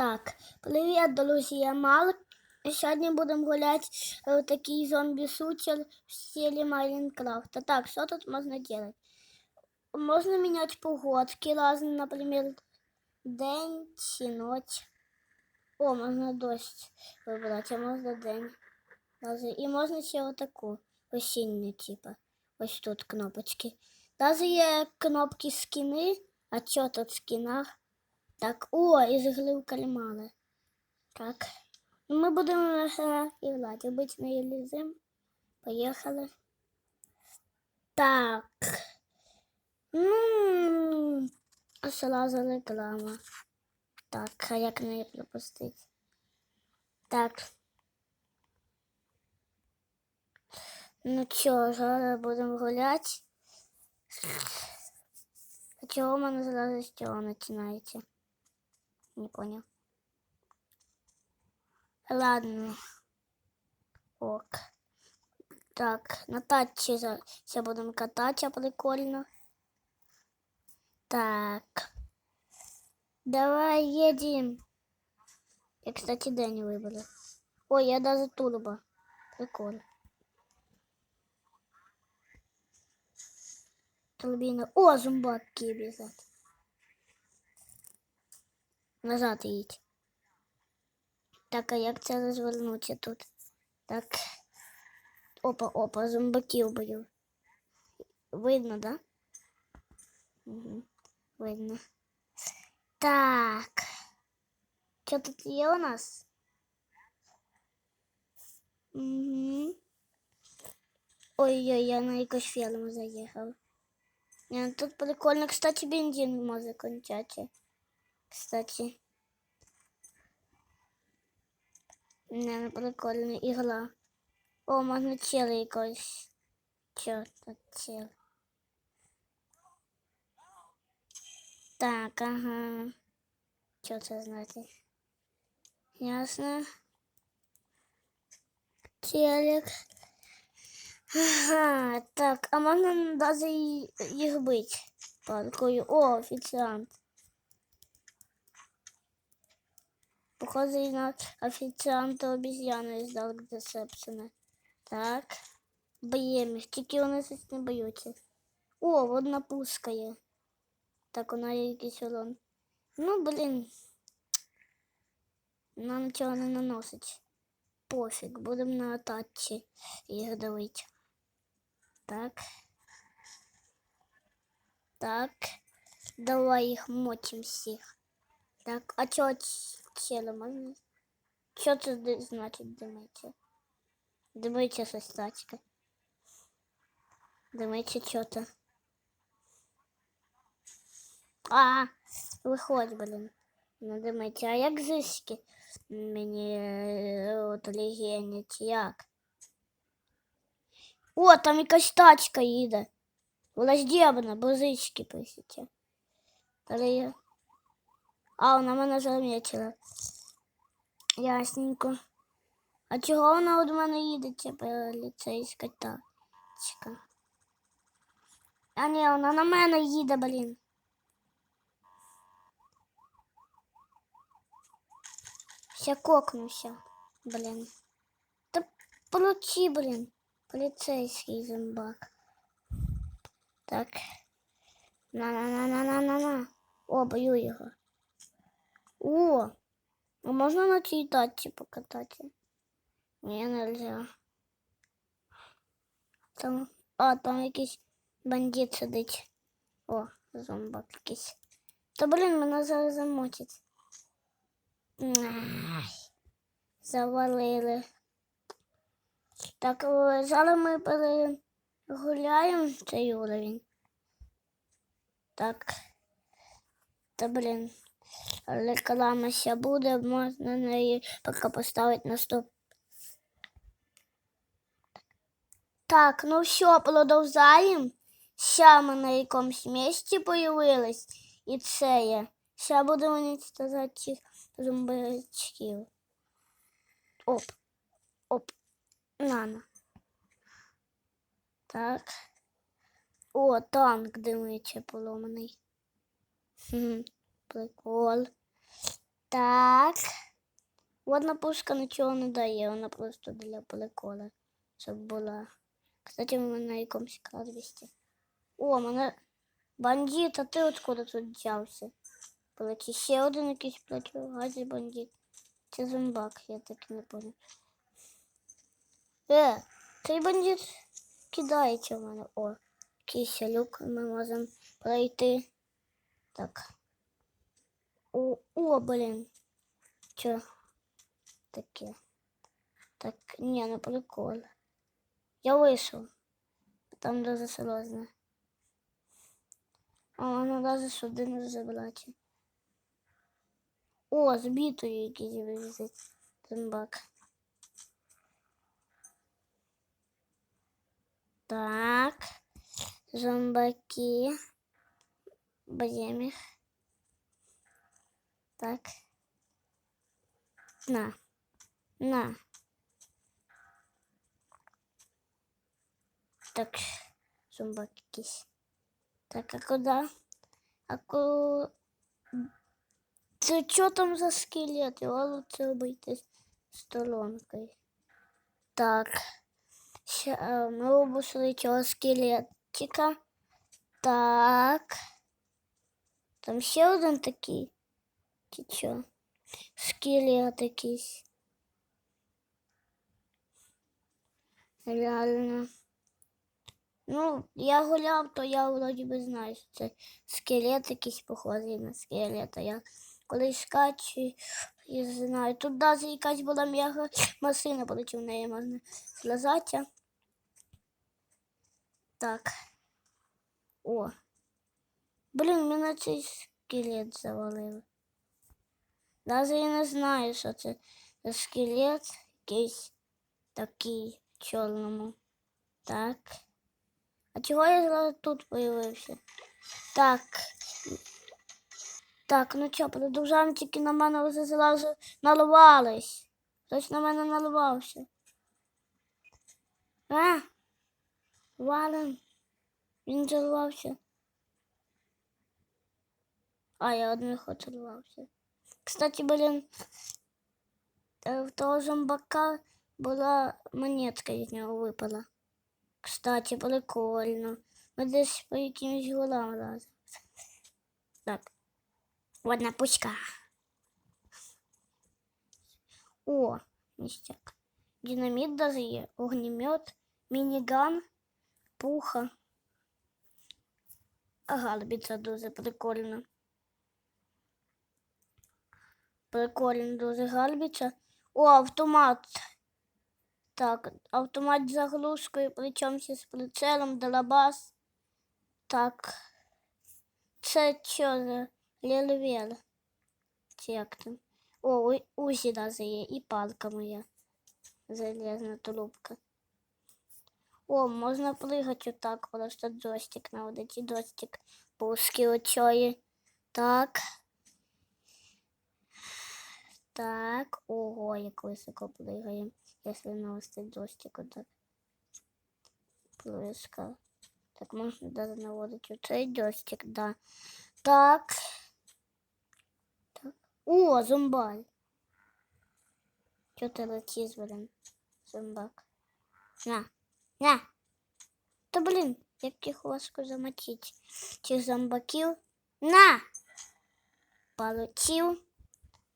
Так, привіт, друзі, я Марк. Сьогодні будемо гуляти в такий зомбі-сутер в стилі Майнкрафта. Так, що тут можна делать? Можна міняти погодки разні, наприклад, день чи ніч. О, можна дощ вибрати, а можна день. Даже- І можна ще отаку осінню, типа. Ось тут кнопочки. Даже є кнопки скіни, а що тут в скінах? Так, о, із гри в кальмари. Так. Ну, Ми будемо е, грати. Обичний лізим. Поїхали. Так. Ну, сразу реклама. Так, а як неї пропустити? Так. Ну чо, зараз будемо гуляти. А чого в мене зразу з цього починається? Не понял. Ладно. Ок. Так, на тачі зараз будемо кататися прикольно. Так. Давай едем. Я, кстати, день выбрал. Ой, я даже турбо. Прикольно. Турбина. О, зомбаки бежать. Назад їдь. Так, а як це розвернутися тут? Так. Опа, опа, зомбаків бою. Видно, да? Угу. Видно. Так. Що тут є у нас? Угу. Ой-ой, я на якусь ферму заїхав. Ну тут прикольно, кстати, бензин може кончати. Кстати. Не, ну прикольна ігра. О, можна чели якось. Чо тут чел? Так, ага. Що це значить? Ясно. Телек. Ага, так, а можна даже їх бити палкою. О, офіціант. Похоже на офіціанта обезьяну із Dark Deception. Так. Б'ємо їх, тільки вони щось не боються. О, одна пуска є. Так, вона є якийсь урон. Ну, блін. Нам нічого не наносить. Пофіг, будемо на атаці їх давити. Так. Так. Давай їх мочим всіх. Так, а чого Можна? Що це значить димиться? Димиться щось тачка. Димиться що-то. А, виходь, блін. Не димиться. А як зиски мені е, от легенять? Як? О, там якась тачка їде. Враждебна, бо зички писите. Але я... А, вона мене замітила. Ясненько. А чого вона від мене їде, ця поліцейська тачка? А ні, вона на мене їде, блін. Ще кокнувся, блін. Та получи, блін. Поліцейський зомбак. Так. На-на-на-на-на-на-на. О, бою його. О, а можна на цій тачці покатати? Ні, нельзя. Там, а, там якийсь бандит сидить. О, зомбак якийсь. Та блін, мене зараз замочить. Завалили. Так, о, зараз ми перегуляємо цей уровень. Так. Та блін. Реклама ще буде, можна неї поки поставити на стоп. Так, ну все, продовжаємо. Ще ми на якомусь місці появились. І це є. Ще будемо уничтожати цих зомбачків. Оп. Оп. Нано. Так. О, танк димиться поломаний. Хм, прикол. Так. Водна пушка нічого не дає, вона просто для прикола, щоб була. Кстати, ми на якомусь кладбищі. О, мене бандит, а ти откуда тут взявся? Полетів ще один якийсь противогазі бандит. Це зомбак, я так не понял. Е, цей бандит кидається в мене. О, якийсь люк ми можемо пройти. Так. О, о, блін. Чо? Таке. Так, ні, не прикол. Я вийшов. Там дуже серйозно. А воно навіть сюди не забрати. О, збитою якийсь вивезить зомбак. Так. Зомбаки. Берем их. Так. На. На. Так. Зомбак якийсь. Так, а куда? А ку... Це що там за скелет? Його лучше обійти сторонкою. Так. Ще, е, ми обійшли цього скелетика. Так. Там ще один такий. Що? Скелет якийсь. Реально. Ну, я гуляв, то я вроді би знаю, що це скелет якийсь похожий на скелета. Я колись скачу і знаю. Тут навіть якась була м'яга машина, проти неї можна злазати. Так. О. Блін, мене цей скелет завалив. Навіть я не знаю, що це за скелет якийсь такий чорному. Так. А чого я зразу тут появився? Так. Так, ну що, продовжаємо тільки на мене вже зразу наливались. Хтось на мене наливався. А? Вален. Він зарвався. А, я один ход рвався. Кстати, блин, е, в того зомбака була монетка з нього випала. Кстати, прикольно. Ми десь по якимось голам разом. Так. Одна пучка. О, ништяк. Динамит даже є, огнемет, мініган, пуха. А галбіця дуже прикольно. Прикольно дуже галбіця. О, автомат. Так, автомат з заглушкою, причому з прицелом, долабас. Так. Це що за? Чи як там? О, узі даже є, і палка моя. Залізна тулубка. О, можна пригати отак, просто джойстик наводити, джойстик пуски очої. Так. Так, ого, як високо пригаємо, якщо навести джойстик отак. Близько. Так, можна даже наводити оцей джойстик, да. Так. Так. О, зомбаль. Чо ти летиш, блин? Зомбак. На, на. Та блін, як їх важко замочити. Цих зомбаків. На! Получив.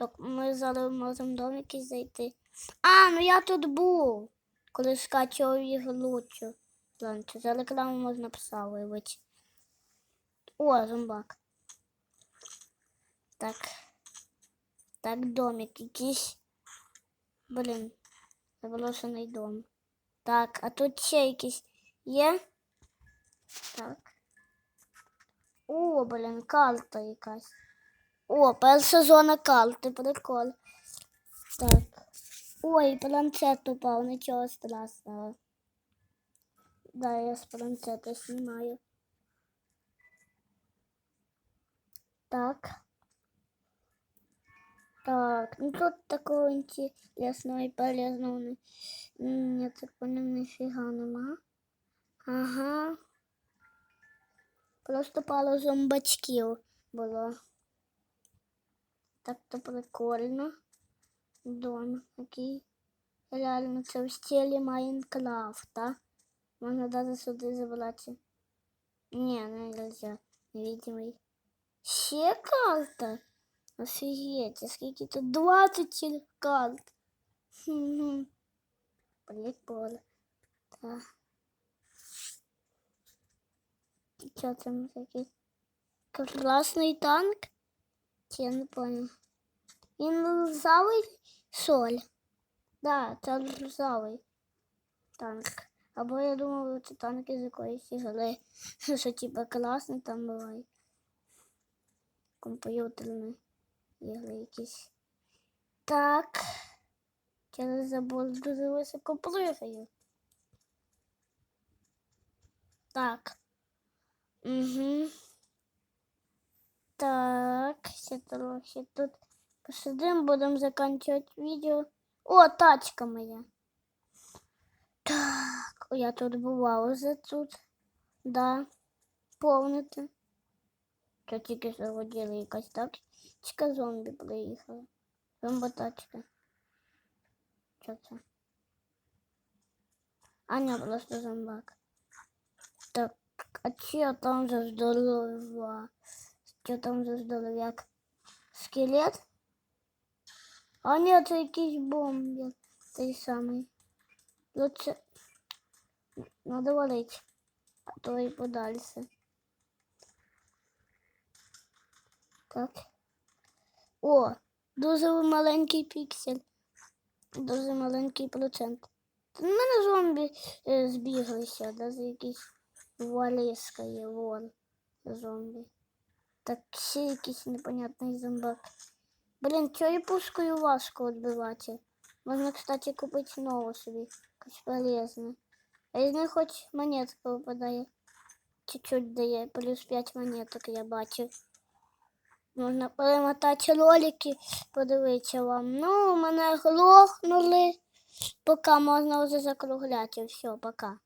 Так ми зараз можемо до якийсь зайти. А, ну я тут був, коли скачував їх лучше. Ладно, за рекламу можна писати, вибач. О, зомбак. Так. Так, домик якийсь. Блін, заброшений дом. Так, а тут ще якийсь є. Так. О, блін, карта якась. О, перша зона карти, прикол. Так. Ой, планшет упав, нічого страшного. Да, я з планшета знімаю. Так. Так, ну тут такого интересного и полезного я так понял, нифига нема. Ага. Просто пару зомбачків було. Так то прикольно. Дом такий. Реально, це в стилі Майнкрафта. Можна навіть сюди забратися. Ні, не нельзя. Невидимий. Ще карта? Офігеть, а скільки тут 20 карт. Хм-хм. Прикольно. Так. Що там такий? Красний танк? Я не понял. Він соль. Да, це ржавий танк. Або я думав, це танк із якоїсь ігри. Що типа класний там буває. Комп'ютерні ігри якісь. Так. Через забор дуже високо пригаю. Так. Угу. Так, ще тут посидим, будемо закінчувати відео. О, тачка моя. Так, я тут бувала вже тут. Да. Помните? Що тільки заводили якась тачка зомбі приїхала. Зомботачка. Що це? А ні, просто зомбак. Так, а що там за здорова? Що там за здоровяк? Скелет? А ні, це якийсь бомбер. Той самий. Лучше надо валить, а то і подальше. Так. О, дуже маленький піксель. Дуже маленький процент. На мене зомбі е, збіглися, навіть якийсь валіска є, вон зомбі. Так ще якийсь непонятний зомбак. Блін, чого пушкою важко відбивати? Можна, кстати, купити нову собі. Якось полезно. А із них хоч монетка випадає. Чуть-чуть дає, плюс 5 монеток я бачив. Можна перемотати ролики, подивитися вам. Ну, мене глохнули. Поки можна вже закругляти. Все, пока.